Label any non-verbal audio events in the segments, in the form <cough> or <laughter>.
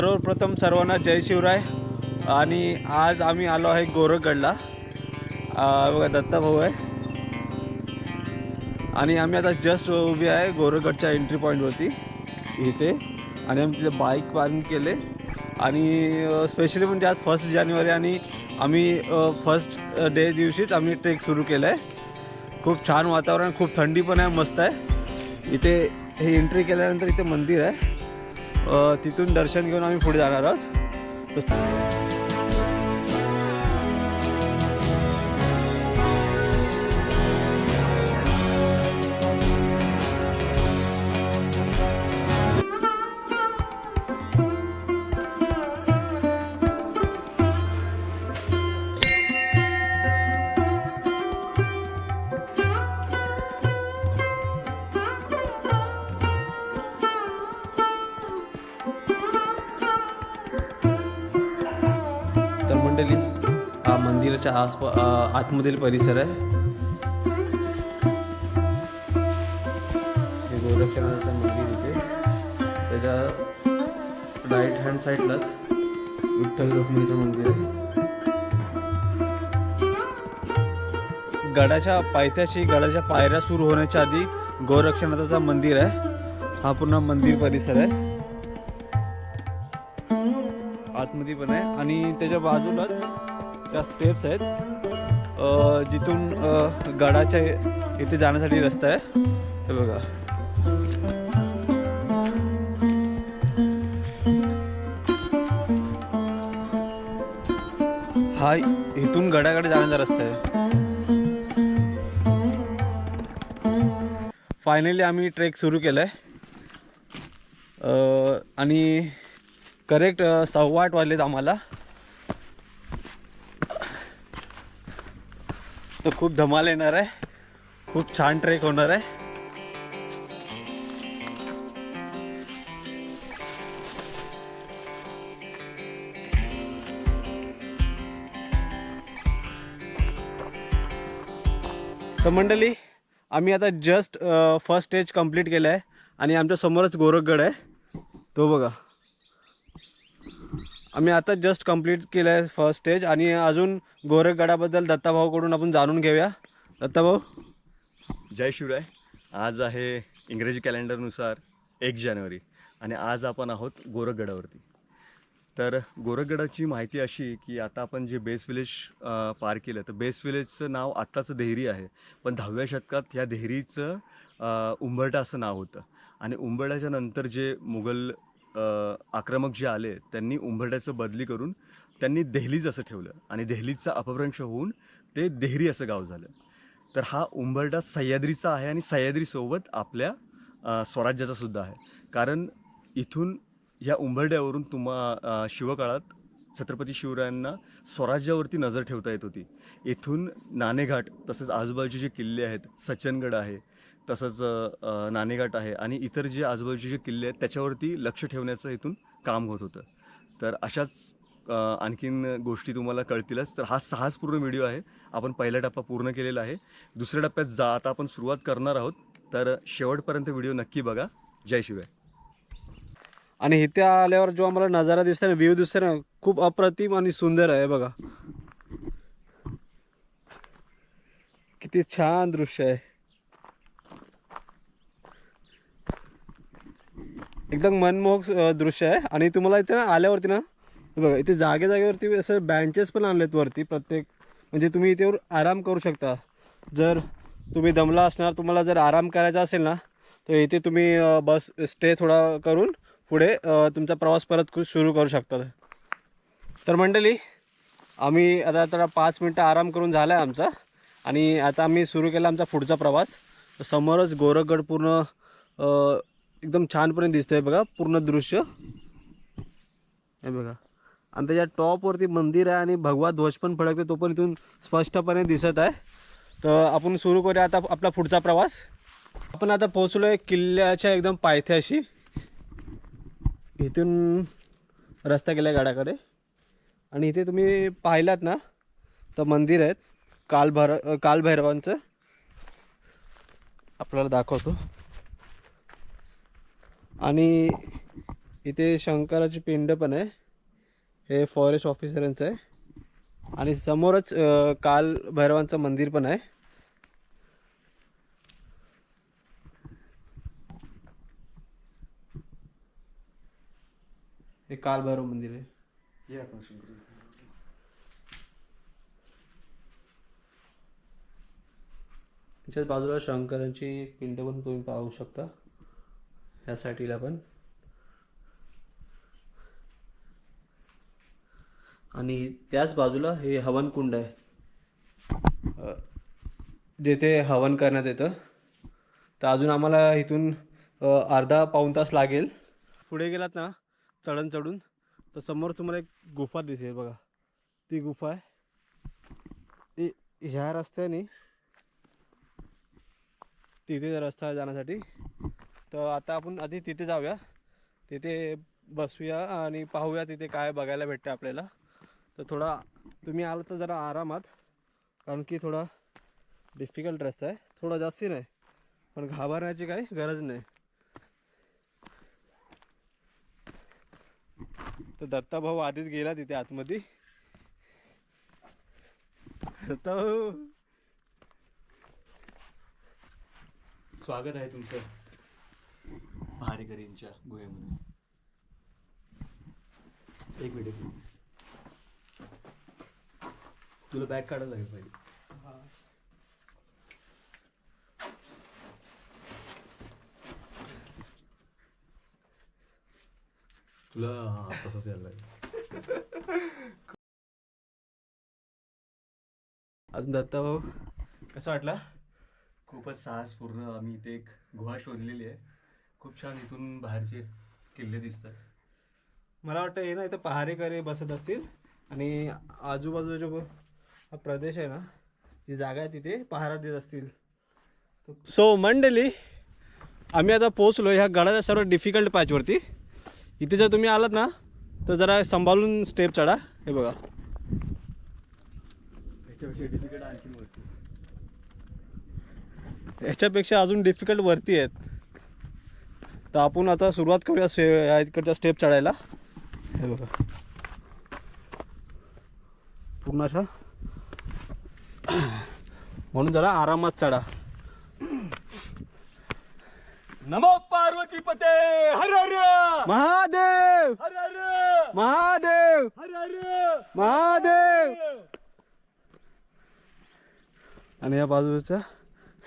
सर्वप्रथम सर्वांना जय शिवराय. आणि आज आम्ही आलो आहे गोरखगडला. बघा दत्ता भाऊ आहे. आणि आम्ही आता जस्ट उभी आहे गोरखगडच्या एंट्री पॉईंटवरती इथे. आणि आम्ही तिथे बाईक पार्किंग केले. आणि स्पेशली म्हणजे आज फर्स्ट जानेवारी आणि आम्ही फर्स्ट डे दिवशीच आम्ही ट्रेक सुरू केलं आहे खूप छान वातावरण खूप थंडी पण आहे मस्त आहे. इथे हे एंट्री केल्यानंतर इथे मंदिर आहे. तिथून दर्शन घेऊन आम्ही पुढे जाणार आहोत. मंडळी हा मंदिराच्या आसपा आतमधील परिसर आहे. हे गोरक्षनाथाचं मंदिर इथे. त्याच्या राईट हँड साईडलाच विठ्ठल रुक्मिणीचं मंदिर आहे. गडाच्या पायथ्याशी गडाच्या पायऱ्या सुरू होण्याच्या आधी गोरक्षनाथाचं मंदिर आहे. हा पूर्ण मंदिर परिसर आहे. आतमध्ये पण आहे. आणि त्याच्या बाजूलाच त्या स्टेप्स आहेत. जिथून गडाच्या इथे जाण्यासाठी रस्ता आहे. हे बघा. हा इथून गडाकडे जाण्याचा रस्ता आहे. फायनली आम्ही ट्रेक सुरू केला आहे आणि करेक्ट सव्वा आठ वाजलेत आम्हाला. तर खूप धमाल येणार आहे. खूप छान ट्रेक होणार आहे. तर मंडळी आम्ही आता जस्ट फर्स्ट स्टेज कंप्लीट केलं आहे आणि आमच्यासमोरच गोरखगड आहे. तो बघा. आम्ही आता जस्ट कंप्लीट केलं आहे फर्स्ट स्टेज आणि अजून गोरखगडाबद्दल दत्ताभाऊकडून आपण जाणून घेऊया. दत्ताभाऊ? जय शिवराय. आज आहे इंग्रजी कॅलेंडरनुसार एक जानेवारी आणि आज आपण आहोत गोरखगडावरती तर गोरखगडाची माहिती अशी की आता आपण जे बेस विलेज पार केलं तर बेस विलेजचं नाव आत्ताचं देहरी आहे. पण दहाव्या शतकात ह्या देहरीचं उंबरटा असं नाव होतं. आणि उंबरट्याच्या नंतर जे मुघल आक्रमक जे आले त्यांनी उंबरड्याचं बदली करून त्यांनी देहलीज असं ठेवलं आणि देहलीजचा अपभ्रंश होऊन ते देहरी असं गाव झालं. तर हा उंबरडा सह्याद्रीचा आहे आणि सह्याद्रीसोबत आपल्या स्वराज्याचा सुद्धा आहे. कारण इथून ह्या उंबरड्यावरून तुम्हा शिवकाळात छत्रपती शिवरायांना स्वराज्यावरती नजर ठेवता येत होती. इथून नाणेघाट तसेच आजूबाजूचे जे किल्ले आहेत सज्जनगड आहे तसंच नाणेघाट आहे आणि इतर जे आजूबाजूचे जे किल्ले आहेत त्याच्यावरती लक्ष ठेवण्याचं इथून काम होत होतं. तर अशाच आणखीन गोष्टी तुम्हाला कळतीलच. तर हा सहाच पूर्ण व्हिडिओ आहे. आपण पहिला टप्पा पूर्ण केलेला आहे. दुसऱ्या टप्प्यात जा. आता आपण सुरुवात करणार आहोत. तर शेवटपर्यंत व्हिडिओ नक्की बघा. जय शिवाय. आणि इथे आल्यावर जो आम्हाला नजारा दिसतो ना व्ह्यू दिसतो ना खूप अप्रतिम आणि सुंदर आहे बघा. किती छान दृश्य आहे. एकदम मनमोहक दृश्य आहे. आणि तुम्हाला इथे ना आल्यावरती ना बघा इथे जागे जागेवरती असं बँचेस पण आणलेत वरती प्रत्येक. म्हणजे तुम्ही इथे आराम करू शकता. जर तुम्ही दमला असणार तुम्हाला जर आराम करायचा असेल ना तर इथे तुम्ही बस स्टे थोडा करून पुढे तुमचा प्रवास परत सुरू करू शकता. तर मंडळी आम्ही आता आता पाच मिनटं आराम करून झाला आहे आमचा. आणि आता आम्ही सुरू केला आमचा पुढचा प्रवास. समोरच गोरखगड पूर्ण एकदम छानपर्यंत दिसतंय बघा पूर्ण दृश्य. हे बघा. आणि त्याच्या टॉपवरती मंदिर आहे आणि भगवा ध्वज पण फडकते तो पण इथून स्पष्टपणे दिसत आहे. तर आपण सुरू करूया आता आपला पुढचा प्रवास. आपण आता पोहोचलो आहे किल्ल्याच्या एकदम पायथ्याशी. इथून रस्ता गेला गाड्याकडे. आणि इथे तुम्ही पाहिलात ना तर मंदिर आहेत. कालभैर कालभैरवांचं. आपल्याला दाखवतो. आणि इथे शंकराची पिंड पण आहे. हे फॉरेस्ट ऑफिसरांचं आहे. आणि समोरच काल भैरवांचं मंदिर पण आहे. हे काल भैरव मंदिर आहे. त्याच्याच बाजूला शंकरांची पिंड पण तुम्ही पाहू शकता. ह्या पण. आणि त्याच बाजूला हे हवन कुंड आहे. जेथे हवन करण्यात येतं. तर अजून आम्हाला इथून अर्धा पाऊण तास लागेल. पुढे गेलात ना चढण चढून तर समोर तुम्हाला एक गुफा दिसेल बघा. ती गुफा आहे. ती ह्या रस्त्याने तिथे रस्ता जाण्यासाठी तर आता आपण आधी तिथे जाऊया. तिथे बसूया आणि पाहूया तिथे काय बघायला भेटतं आपल्याला. तर थोडा तुम्ही आला तर जरा आरामात कारण की थोडा डिफिकल्ट रस्ता आहे थोडा जास्ती नाही पण घाबरण्याची काही गरज नाही. तर दत्ता भाऊ आधीच गेला तिथे आतमध्ये. दत्ता भाऊ स्वागत आहे तुमचं. भारेकरींच्या गुहेमध्ये. एक मिनिट एक तुला बॅग काढायला लागेल पाहिजे. तुला तसंच यायला लागेल. अजून दत्ता भाऊ कसा वाटला? खूपच साहसपूर्ण. आम्ही इथे एक गुहा शोधलेली आहे. खूप छान इथून बाहेरचे किल्ले दिसतात. मला वाटतं हे ना इथं पहारेकरी बसत असतील. आणि आजूबाजूचा जो हा प्रदेश आहे ना जी जागा आहे तिथे पहारा देत असतील. सो मंडली आम्ही आता पोचलो ह्या गडाच्या सर्व डिफिकल्ट पॅचवरती इथे जर तुम्ही आलात ना तर जरा सांभाळून स्टेप चढा. हे बघा. त्याच्यापेक्षा डिफिकल्ट आणखी वरती. याच्यापेक्षा अजून डिफिकल्ट वरती आहेत. तर आपण आता सुरुवात करूया से इकडच्या स्टेप चढायला. हे बघा. पूर्ण अशा. म्हणून जरा आरामात चढा. नमो पार्वती पते! हर हर! महादेव! हर हर! महादेव! हर हर! महादेव! आणि या बाजूचा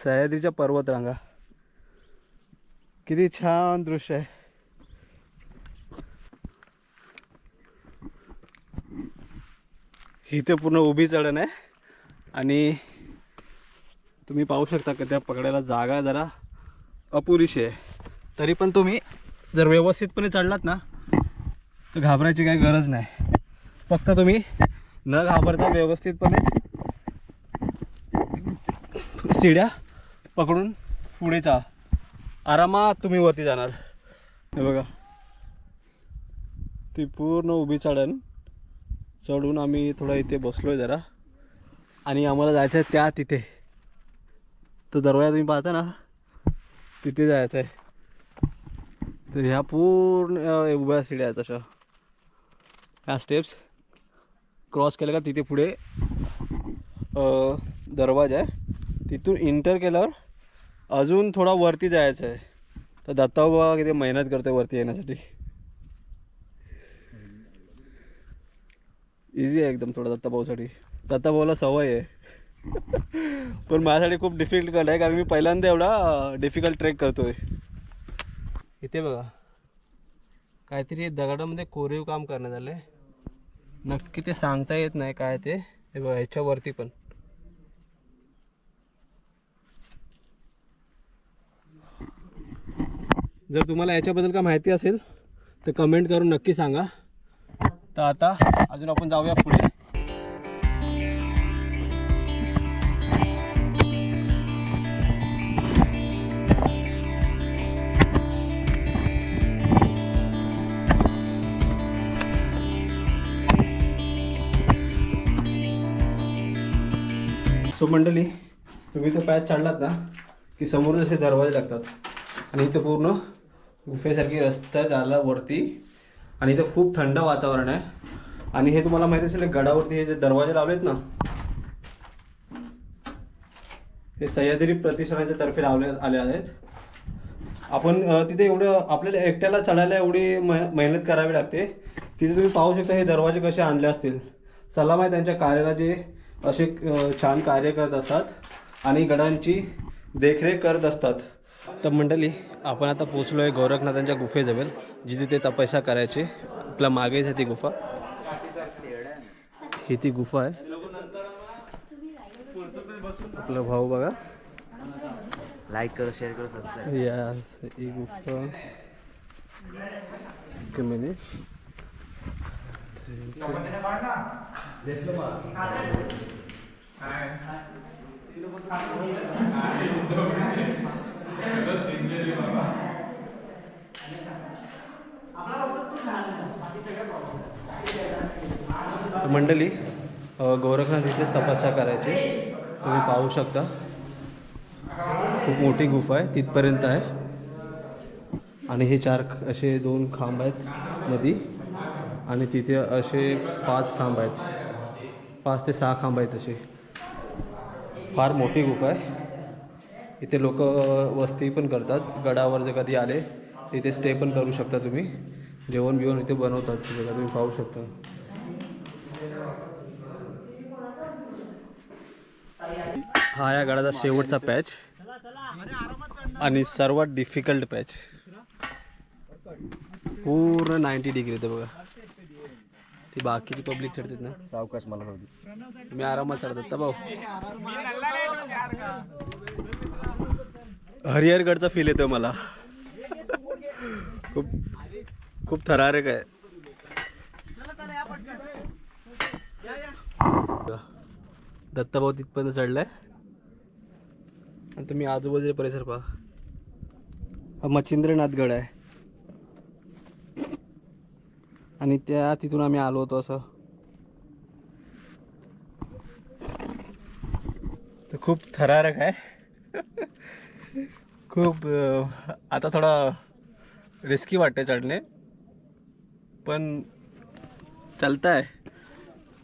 सह्याद्रीच्या पर्वतरांगा. किती छान दृश्य आहे. इथे पूर्ण उभी चढण आहे. आणि तुम्ही पाहू शकता का त्या पकडायला जागा जरा अपुरीशी आहे. तरी पण तुम्ही जर व्यवस्थितपणे चढलात ना तर घाबरायची काही गरज नाही. फक्त तुम्ही न घाबरता व्यवस्थितपणे शिड्या पकडून पुढे चा आरामात तुम्ही वरती जाणार. हे बघा. ती पूर्ण उभी चढण. चढून आम्ही थोडा इथे बसलोय जरा. आणि आम्हाला जायचं आहे त्या तिथे. तो दरवाजा तुम्ही पाहता ना तिथे जायचं आहे. तर ह्या पूर्ण उभ्या सिड्या आहेत तशा ह्या स्टेप्स क्रॉस केल्या का तिथे पुढे दरवाजा आहे. तिथून इंटर केल्यावर अजून थोडा वरती जायचं आहे. तर दत्ताबाबा किती मेहनत करतोय वरती येण्यासाठी. इझी आहे एकदम थोडा दत्ताभाऊसाठी दत्ताभाऊला सवय आहे. पण माझ्यासाठी खूप डिफिकल्ट आहे कारण मी पहिल्यांदा एवढा डिफिकल्ट ट्रेक करतोय. इथे बघा. काहीतरी दगडामध्ये कोरीव काम करण्यात आलं आहे नक्की ते सांगता येत नाही काय ते. हे बघा ह्याच्यावरती पण. जर तुम्हाला याच्याबद्दल का माहिती असेल तर कमेंट करून नक्की सांगा. तर आता अजून आपण जाऊया पुढे. सो मंडळी तुम्ही तो पॅच चढलात ना की समोर असे दरवाजे लागतात आणि इथं पूर्ण गुफेसारखी रस्ता झाला वरती. आणि इथं खूप थंड वातावरण आहे. आणि हे तुम्हाला माहिती असेल गडावरती हे जे दरवाजे लावलेत ना हे सह्याद्री प्रतिष्ठानाच्या तर्फे लावले आले आहेत. आपण तिथे एवढं आपल्याला एकट्याला चढायला एवढी म- मेहनत करावी लागते. तिथे तुम्ही पाहू शकता हे दरवाजे कसे आणले असतील. सलाम आहे त्यांच्या कार्याला जे असे छान कार्य करत असतात आणि गडांची देखरेख करत असतात. तर मंडळी आपण आता पोचलो आहे गोरखनाथांच्या गुफेजवळ जिथे ते तपस्या करायचे. आपल्या मागेच आहे ती गुफा. ही ती गुफा आहे. आपला भाऊ बघा. लाईक करो शेअर करो सबस्क्राईब Yes, ही गुफा. एक मिनिट मंडळी अ, गोरखनाथ इथेच तपस्या करायची. तुम्ही पाहू शकता. खूप मोठी गुफा आहे तिथपर्यंत आहे. आणि हे चार असे दोन खांब आहेत मध्ये आणि तिथे असे पाच खांब आहेत. पाच ते सहा खांब आहेत असे. फार मोठी गुफा आहे. इथे लोक वस्ती पण करतात. गडावर जर कधी आले तर इथे स्टे पण करू शकता तुम्ही. जेवण बिवण इथे बनवतात. बघा तुम्ही पाहू शकता. हा या गडाचा शेवटचा पॅच. आणि सर्वात डिफिकल्ट पॅच. पूर्ण नाईन्टी डिग्री ते बघा. ती बाकीची पब्लिक चढतात ना. सावकाश मला तुम्ही आरामात चढतात. तर भाऊ. हरिहरगडचा फील येतो मला. खूप खूप थरारक आहे. दत्ताभाऊ तिथपर्यंत चढलाय. आणि तुम्ही आजूबाजूला परिसर पहा. हा मच्छिंद्रनाथगड आहे. आणि त्या तिथून आम्ही आलो होतो असं. तर खूप थरारक आहे. <laughs> खूप आता थोडा रिस्की वाटते चढणे. पण चलता है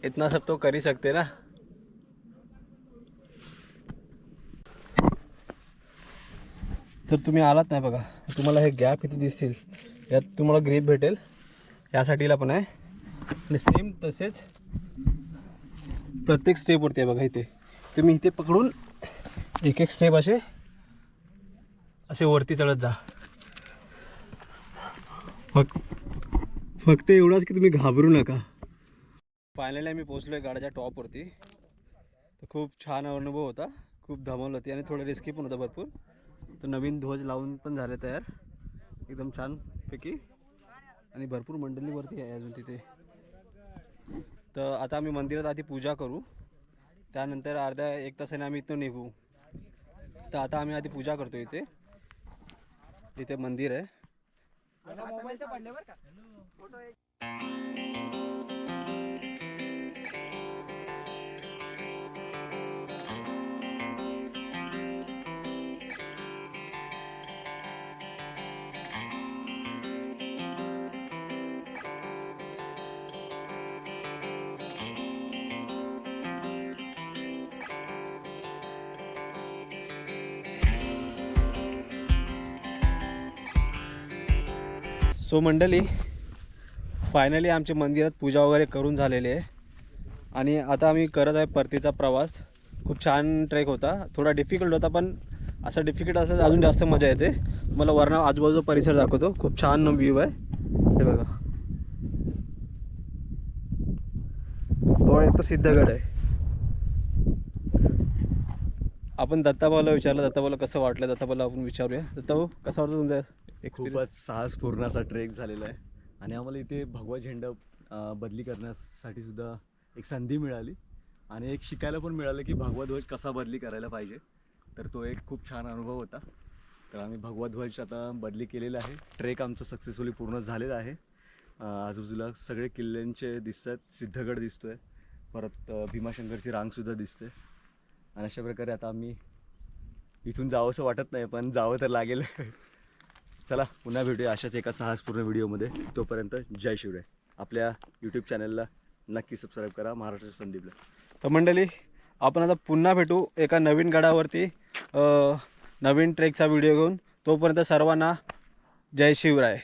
इतना सब तो कर ही सकते ना? तर तुम्ही आलात नाही बघा. तुम्हाला हे गॅप इथे दिसतील? यात तुम्हाला ग्रीप भेटेल. यासाठीला पण आहे. आणि सेम तसेच प्रत्येक स्टेपवरती आहे बघा इथे. तुम्ही इथे पकडून एक एक स्टेप असे असे वरती चढत जा. फक्त फक्त एवढाच की तुम्ही घाबरू नका. फायनली आम्ही पोचलो आहे गाड्याच्या टॉपवरती तर खूप छान अनुभव होता. खूप धमाल होती आणि थोडं रिस्की पण होता भरपूर. तर नवीन ध्वज लावून पण झाले तयार. एकदम छानपैकी आणि भरपूर मंडळीवरती आहे अजून तिथे. तर आता आम्ही मंदिरात आधी पूजा करू. त्यानंतर अर्ध्या एक तासाने आम्ही इथून निघू. तर आता आम्ही आधी पूजा करतो इथे. इथे मंदिर आहे. सो मंडळी फायनली आमच्या मंदिरात पूजा वगैरे करून झालेली आहे. आणि आता आम्ही करत आहे परतीचा प्रवास. खूप छान ट्रेक होता. थोडा डिफिकल्ट होता पण असं डिफिकल्ट असं अजून जास्त मजा येते. मला वर्ण आजूबाजूचा परिसर दाखवतो. खूप छान व्ह्यू आहे. हे बघा. तो एक तो सिद्धगड आहे. आपण दत्ताभाऊला विचारलं. दत्ताभाऊला कसं वाटलं? दत्ताभाऊला आपण विचारूया. दत्ताभाऊ कसं वाटतं तुमचं? Experience? खूपच साहसपूर्ण असा ट्रेक झालेला आहे. आणि आम्हाला इथे भगवा झेंडा अं, बदली करण्यासाठी सुद्धा एक संधी मिळाली. आणि एक शिकायला पण मिळालं की भगवा ध्वज कसा बदली करायला पाहिजे. तर तो एक खूप छान अनुभव होता. तर आम्ही भगवा ध्वज आता बदली केलेला आहे. ट्रेक आमचं सक्सेसफुली पूर्ण झालेलं आहे. अं, आजूबाजूला सगळे किल्ल्यांचे दिसतात. सिद्धगड दिसतोय. परत अं, भीमाशंकरची रांगसुद्धा दिसते. आणि अशा प्रकारे आता आम्ही इथून जावंसं वाटत नाही पण जावं तर लागेल. <laughs> चला पुन्हा भेटूया अशाच एका साहसपूर्ण व्हिडिओमध्ये. तोपर्यंत जय शिवराय. आपल्या यूट्यूब चॅनलला नक्की सबस्क्राईब करा महाराष्ट्र संदीपला. तर मंडळी आपण आता पुन्हा भेटू एका नवीन गडावरती नवीन ट्रेकचा व्हिडिओ घेऊन. तोपर्यंत सर्वांना जय शिवराय.